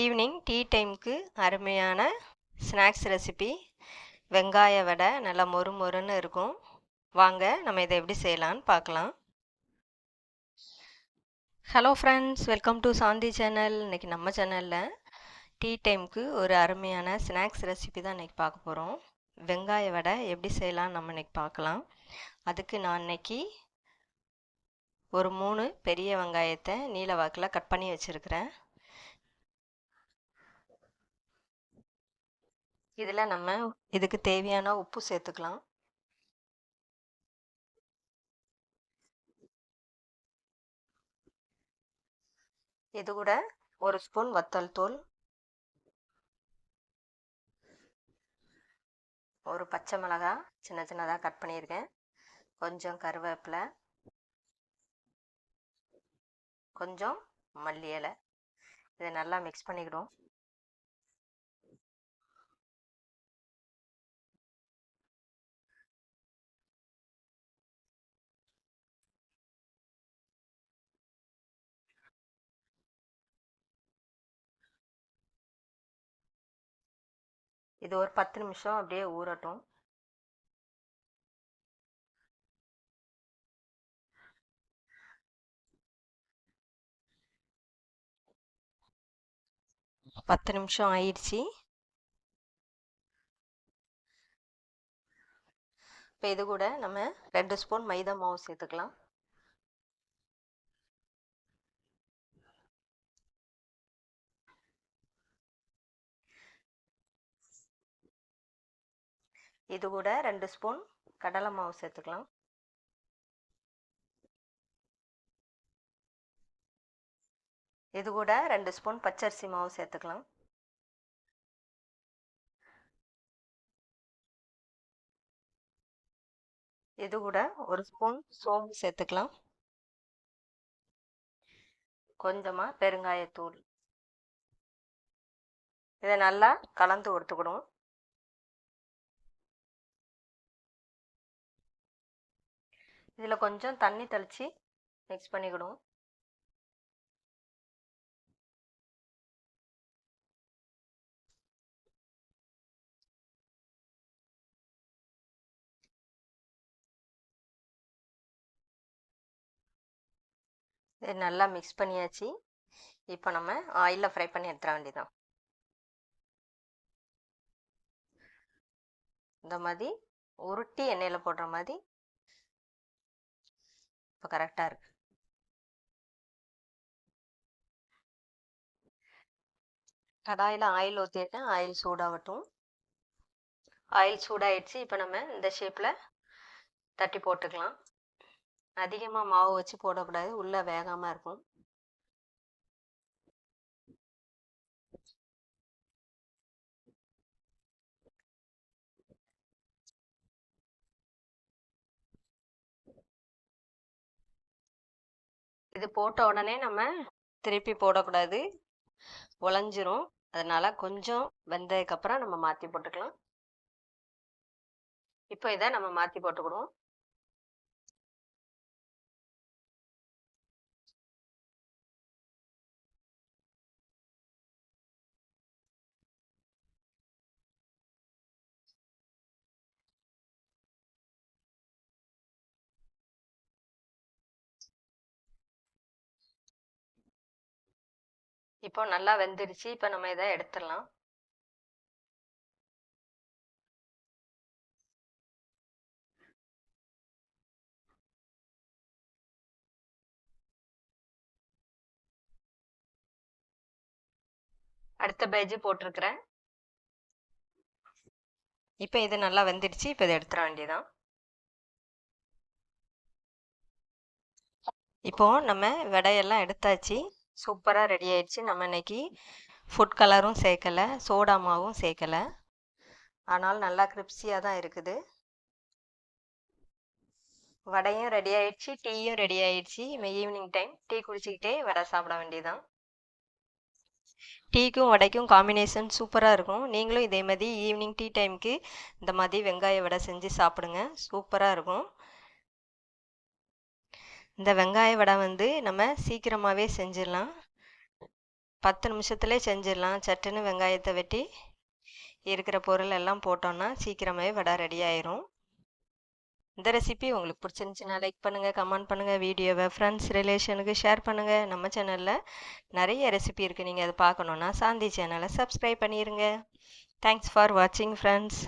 Evening tea டைமுக்கு அருமையான snacks recipe. வெங்காய வடை நல்லா மொறு மொறுன்னு இருக்கும். வாங்க நம்ம இதை எப்படி செய்யலான்னு பார்க்கலாம். Hello friends welcome to Shanthi channel இன்றைக்கி நம்ம சேனலில் டீ டைமுக்கு ஒரு அருமையான ஸ்நாக்ஸ் ரெசிபி தான் இன்றைக்கி பார்க்க போகிறோம் வெங்காய வடை எப்படி செய்யலாம் நம்ம இன்றைக்கி பார்க்கலாம். அதுக்கு நான் இன்னைக்கு ஒரு மூணு பெரிய வெங்காயத்தை நீல வாக்கில் கட் பண்ணி வச்சுருக்கிறேன். இதில் நம்ம இதுக்கு தேவையான உப்பு சேர்த்துக்கலாம். இது கூட ஒரு ஸ்பூன் வத்தல் தூள். ஒரு பச்சை மிளகா சின்ன சின்னதாக கட் பண்ணியிருக்கேன். கொஞ்சம் கருவேப்பிலை. கொஞ்சம் மல்லி இலை. இதை நல்லா மிக்ஸ் பண்ணிக்கிடும் இது ஒரு பத்து நிமிஷம் அப்படியே ஊறட்டும். பத்து நிமிஷம் ஆயிடுச்சு. இப்போ இது கூட நம்ம ரெண்டு ஸ்பூன் மைதா மாவு சேர்த்துக்கலாம். இது கூட ரெண்டு ஸ்பூன் கடலை மாவு சேர்த்துக்கலாம். இது கூட ரெண்டு ஸ்பூன் பச்சரிசி மாவு சேர்த்துக்கலாம். இது கூட ஒரு ஸ்பூன் சோம்பு சேர்த்துக்கலாம். கொஞ்சமாக பெருங்காயத்தூள். இதை நல்லா கலந்து கொடுத்துக்கணும் இதில் கொஞ்சம் தண்ணி தெளித்து மிக்ஸ் பண்ணிக்கிடுவோம். இது நல்லா மிக்ஸ் பண்ணியாச்சு. இப்போ நம்ம ஆயிலில் ஃப்ரை பண்ணி எடுத்துட வேண்டியதான் இந்த மாதிரி உருட்டி எண்ணெயில் போடுற மாதிரி இப்போ கரெக்டாக இருக்கு. கடாயில் ஆயில் ஊற்றிட்டேன் ஆயில் சூடாகட்டும். ஆயில் சூடாயிடுச்சு. இப்போ நம்ம இந்த ஷேப்பில் தட்டி போட்டுக்கலாம். அதிகமாக மாவு வச்சு போடக்கூடாது. உள்ளே வேகாமல் இருக்கும். இது போட்ட உடனே நம்ம திருப்பி போடக்கூடாது. உழைஞ்சிரும் அதனால கொஞ்சம் வெந்ததுக்கப்புறம் நம்ம மாற்றி போட்டுக்கலாம். இப்போ இதை நம்ம மாற்றி போட்டுக்கிடுவோம். இப்போ நல்லா வெந்துடுச்சு இப்போ நம்ம இதை எடுத்துடலாம். அடுத்த பேஜ் போட்டிருக்கிறேன். இப்போ இது நல்லா வெந்துடுச்சு இப்போ இதை எடுத்துட வேண்டியதான் இப்போ நம்ம விடையெல்லாம் எடுத்தாச்சு. சூப்பராக ரெடி ஆயிடுச்சு. நம்ம இன்னைக்கு ஃபுட் கலரும் சேர்க்கலை சோடா மாவும் சேர்க்கலை. ஆனால் நல்லா கிரிப்ஸியாக தான் இருக்குது. வடையும் ரெடி ஆயிடுச்சு டீயும் ரெடி ஆயிடுச்சு. ஈவினிங் டைம் டீ குடிச்சிக்கிட்டே வடை சாப்பிட வேண்டியதான் டீக்கும் வடைக்கும் காம்பினேஷன் சூப்பராக இருக்கும். நீங்களும் இதே மாதிரி ஈவினிங் டீ டைமுக்கு இந்த மாதிரி வெங்காய வடை செஞ்சு சாப்பிடுங்க. சூப்பராக இருக்கும். இந்த வெங்காய வடை வந்து நம்ம சீக்கிரமாகவே செஞ்சிடலாம். பத்து நிமிஷத்துலேயே செஞ்சிடலாம். சட்டுன்னு வெங்காயத்தை வெட்டி இருக்கிற பொருள் எல்லாம் போட்டோன்னா சீக்கிரமாகவே வடை ரெடி ஆயிரும். இந்த ரெசிபி உங்களுக்கு பிடிச்சிருந்துச்சுன்னா லைக் பண்ணுங்கள் கமெண்ட் பண்ணுங்கள் வீடியோவை ஃப்ரெண்ட்ஸ் ரிலேஷனுக்கு ஷேர் பண்ணுங்கள் நம்ம சேனலில் நிறைய ரெசிபி இருக்குது நீங்கள் அதை பார்க்கணுன்னா சாந்தி சேனலை சப்ஸ்கிரைப் பண்ணிடுங்க தேங்க்ஸ் ஃபார் வாட்சிங் ஃப்ரெண்ட்ஸ்